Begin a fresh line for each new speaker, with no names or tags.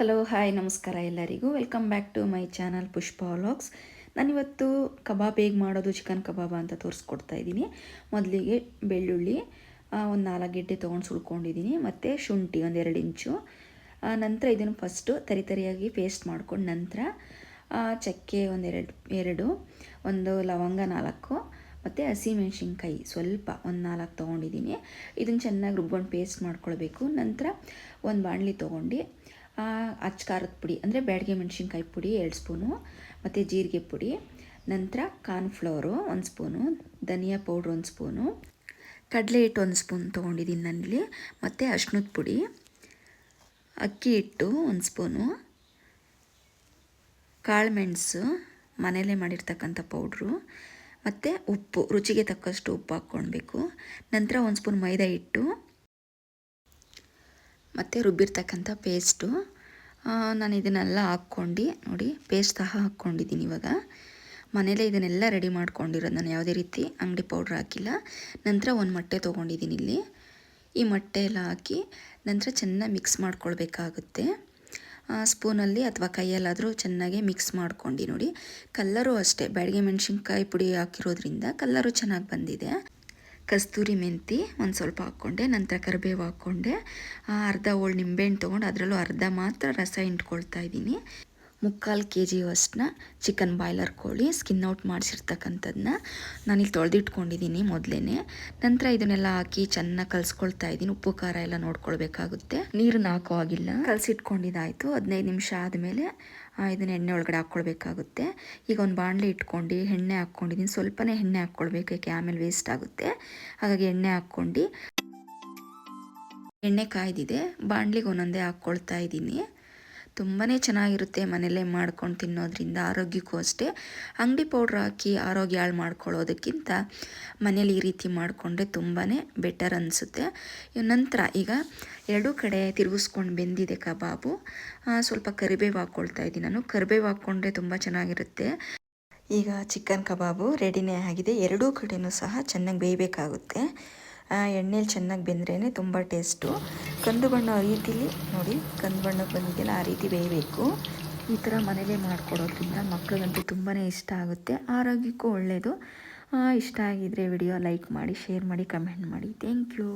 Hello hi ನಮಸ್ಕಾರ ಎಲ್ಲರಿಗೂ. Welcome back to my channel Pushpa vlogs ನಾನಿವತ್ತು ಕಬಾಬ್ ಹೇಗೆ ಮಾಡೋದು ಚಿಕನ್ ಕಬಾಬ್ ಅಂತ ತೋರಿಸ್ಕೊಡ್ತಾ ಇದ್ದೀನಿ. ಮೊದಲಿಗೆ ಬೆಳ್ಳುಳ್ಳಿ ಒಂದು ನಾಲ್ಕು ಗೆಡ್ಡೆ ತೊಗೊಂಡು ಸುಳ್ಕೊಂಡಿದ್ದೀನಿ ಮತ್ತು ಶುಂಠಿ ಒಂದು ಎರಡು ಇಂಚು. ನಂತರ ಇದನ್ನು ಫಸ್ಟು ತರಿ ತರಿಯಾಗಿ ಪೇಸ್ಟ್ ಮಾಡ್ಕೊಂಡು ನಂತರ ಚಕ್ಕೆ ಒಂದೆರಡು ಎರಡು ಒಂದು ಲವಂಗ ನಾಲ್ಕು, ಮತ್ತು ಹಸಿಮೆಣ್ಸಿನ್ಕಾಯಿ ಸ್ವಲ್ಪ ಒಂದು ನಾಲ್ಕು ತೊಗೊಂಡಿದ್ದೀನಿ. ಇದನ್ನು ಚೆನ್ನಾಗಿ ರುಬ್ಕೊಂಡು ಪೇಸ್ಟ್ ಮಾಡ್ಕೊಳ್ಬೇಕು. ನಂತರ ಒಂದು ಬಾಣಲಿ ತೊಗೊಂಡು ಅಚ್ಚ ಖಾರದ ಪುಡಿ, ಅಂದರೆ ಬ್ಯಾಡಿಗೆ ಮೆಣಸಿನ್ಕಾಯಿ ಪುಡಿ ಎರಡು ಸ್ಪೂನು, ಮತ್ತು ಜೀರಿಗೆ ಪುಡಿ, ನಂತರ ಕಾರ್ನ್ಫ್ಲವರು ಒಂದು ಸ್ಪೂನು, ಧನಿಯಾ ಪೌಡ್ರ್ ಒಂದು ಸ್ಪೂನು, ಕಡಲೆ ಹಿಟ್ಟು ಒಂದು ಸ್ಪೂನ್ ತೊಗೊಂಡಿದ್ದೀನಿ ನನ್ನಲ್ಲಿ ಮತ್ತು ಅಶ್ನದ ಪುಡಿ, ಅಕ್ಕಿ ಹಿಟ್ಟು ಒಂದು ಸ್ಪೂನು, ಕಾಳುಮೆಣಸು, ಮನೆಯಲ್ಲೇ ಮಾಡಿರ್ತಕ್ಕಂಥ ಪೌಡ್ರು, ಮತ್ತು ಉಪ್ಪು, ರುಚಿಗೆ ತಕ್ಕಷ್ಟು ಉಪ್ಪು ಹಾಕ್ಕೊಳ್ಬೇಕು, ನಂತರ ಒಂದು ಸ್ಪೂನ್ ಮೈದಾ ಹಿಟ್ಟು ಮತ್ತು ರುಬ್ಬಿರ್ತಕ್ಕಂಥ ಪೇಸ್ಟು ನಾನು ಇದನ್ನೆಲ್ಲ ಹಾಕ್ಕೊಂಡು, ನೋಡಿ ಪೇಸ್ಟ್ ಸಹ ಹಾಕ್ಕೊಂಡಿದ್ದೀನಿ ಇವಾಗ. ಮನೇಲೇ ಇದನ್ನೆಲ್ಲ ರೆಡಿ ಮಾಡ್ಕೊಂಡಿರೋದು ನಾನು ಯಾವುದೇ ರೀತಿ ಅಂಗಡಿ ಪೌಡ್ರ್ ಹಾಕಿಲ್ಲ. ನಂತರ ಒಂದು ಮೊಟ್ಟೆ ತೊಗೊಂಡಿದ್ದೀನಿ ಇಲ್ಲಿ. ಈ ಮೊಟ್ಟೆ ಎಲ್ಲ ಹಾಕಿ ನಂತರ ಚೆನ್ನಾಗಿ ಮಿಕ್ಸ್ ಮಾಡ್ಕೊಳ್ಬೇಕಾಗುತ್ತೆ. ಸ್ಪೂನಲ್ಲಿ ಅಥವಾ ಕೈಯಲ್ಲಾದರೂ ಚೆನ್ನಾಗಿ ಮಿಕ್ಸ್ ಮಾಡ್ಕೊಂಡು, ನೋಡಿ. ಕಲ್ಲರು ಅಷ್ಟೇ, ಬ್ಯಾಡಿಗೆ ಮೆಣಸಿನ್ಕಾಯಿ ಪುಡಿ ಹಾಕಿರೋದ್ರಿಂದ ಕಲ್ಲರು ಚೆನ್ನಾಗಿ ಬಂದಿದೆ. ಕಸ್ತೂರಿ ಮೆಂತಿ ಒಂದು ಸ್ವಲ್ಪ ಹಾಕ್ಕೊಂಡೆ, ನಂತರ ಕರಿಬೇವು ಹಾಕ್ಕೊಂಡೆ. ಅರ್ಧ ಹೋಳು ನಿಂಬೆಹಣ್ಣು ತೊಗೊಂಡು ಅದರಲ್ಲೂ ಅರ್ಧ ಮಾತ್ರ ರಸ ಇಟ್ಕೊಳ್ತಾ ಇದ್ದೀನಿ. ಮುಕ್ಕಾಲು ಕೆ ಜಿಯಷ್ಟನ್ನ ಚಿಕನ್ ಬಾಯ್ಲರ್ ಕೋಳಿ ಸ್ಕಿನ್ ಔಟ್ ಮಾಡಿಸಿರ್ತಕ್ಕಂಥದ್ದನ್ನ ನಾನಿಲ್ಲಿ ತೊಳೆದಿಟ್ಕೊಂಡಿದ್ದೀನಿ ಮೊದಲೇ ನಂತರ ಇದನ್ನೆಲ್ಲ ಹಾಕಿ ಚೆನ್ನಾಗಿ ಕಲಿಸ್ಕೊಳ್ತಾ ಇದ್ದೀನಿ ಉಪ್ಪು, ಖಾರ ಎಲ್ಲ ನೋಡ್ಕೊಳ್ಬೇಕಾಗುತ್ತೆ. ನೀರನ್ನ ಹಾಕೋ ಆಗಿಲ್ಲ ಕಲಸಿಟ್ಕೊಂಡಿದ್ದಾಯಿತು. ಹದಿನೈದು ನಿಮಿಷ ಆದಮೇಲೆ ಇದನ್ನ ಎಣ್ಣೆ ಒಳಗಡೆ ಹಾಕ್ಕೊಳ್ಬೇಕಾಗುತ್ತೆ. ಈಗ ಒಂದು ಬಾಣಲೆ ಇಟ್ಕೊಂಡು ಎಣ್ಣೆ ಹಾಕ್ಕೊಂಡಿದ್ದೀನಿ ಸ್ವಲ್ಪನೇ ಎಣ್ಣೆ ಹಾಕ್ಕೊಳ್ಬೇಕು, ಯಾಕೆ ಆಮೇಲೆ ವೇಸ್ಟ್ ಆಗುತ್ತೆ. ಹಾಗಾಗಿ ಎಣ್ಣೆ ಹಾಕ್ಕೊಂಡು ಎಣ್ಣೆ ಕಾಯ್ದಿದೆ. ಬಾಣಲಿಗೆ ಒಂದೊಂದೇ ಹಾಕ್ಕೊಳ್ತಾ ಇದ್ದೀನಿ ತುಂಬಾ ಚೆನ್ನಾಗಿರುತ್ತೆ ಮನೆಯಲ್ಲೇ ಮಾಡ್ಕೊಂಡು ತಿನ್ನೋದ್ರಿಂದ ಆರೋಗ್ಯಕ್ಕೂ ಅಷ್ಟೇ. ಅಂಗಡಿ ಪೌಡ್ರ್ ಹಾಕಿ ಆರೋಗ್ಯ ಹಾಳು ಮಾಡ್ಕೊಳ್ಳೋದಕ್ಕಿಂತ ಮನೇಲಿ ಈ ರೀತಿ ಮಾಡಿಕೊಂಡ್ರೆ ತುಂಬಾ ಬೆಟರ್ ಅನಿಸುತ್ತೆ. ನಂತರ ಈಗ ಎರಡೂ ಕಡೆ ತಿರುಗಿಸ್ಕೊಂಡು ಬೆಂದಿದೆ ಕಬಾಬು. ಸ್ವಲ್ಪ ಕರಿಬೇವು ಹಾಕ್ಕೊಳ್ತಾ ಇದ್ದೀನಿ ನಾನು. ಕರಿಬೇವು ಹಾಕ್ಕೊಂಡ್ರೆ ತುಂಬ ಚೆನ್ನಾಗಿರುತ್ತೆ. ಈಗ ಚಿಕನ್ ಕಬಾಬು ರೆಡಿನೇ ಆಗಿದೆ. ಎರಡೂ ಕಡೆಯೂ ಸಹ ಚೆನ್ನಾಗಿ ಬೇಯಬೇಕಾಗುತ್ತೆ. ಎಣ್ಣೆಲಿ ಚೆನ್ನಾಗಿ ಬೆಂದ್ರೇ ತುಂಬ ಟೇಸ್ಟು. ಕಂದು ಬಣ್ಣ ರೀತಿಲಿ ನೋಡಿ, ಕಂದು ಬಣ್ಣಕ್ಕೆ ಬಂದಿದೆಯಲ್ಲ, ಆ ರೀತಿ ಬೇಯಬೇಕು. ಈ ಥರ ಮನೇಲೇ ಮಾಡಿಕೊಡೋದ್ರಿಂದ ಮಕ್ಕಳಿಗಂತೂ ತುಂಬಾ ಇಷ್ಟ ಆಗುತ್ತೆ. ಆರೋಗ್ಯಕ್ಕೂ ಒಳ್ಳೆಯದು ಇಷ್ಟ ಆಗಿದ್ರೆ ವಿಡಿಯೋ ಲೈಕ್ ಮಾಡಿ, ಶೇರ್ ಮಾಡಿ, ಕಮೆಂಟ್ ಮಾಡಿ. Thank you.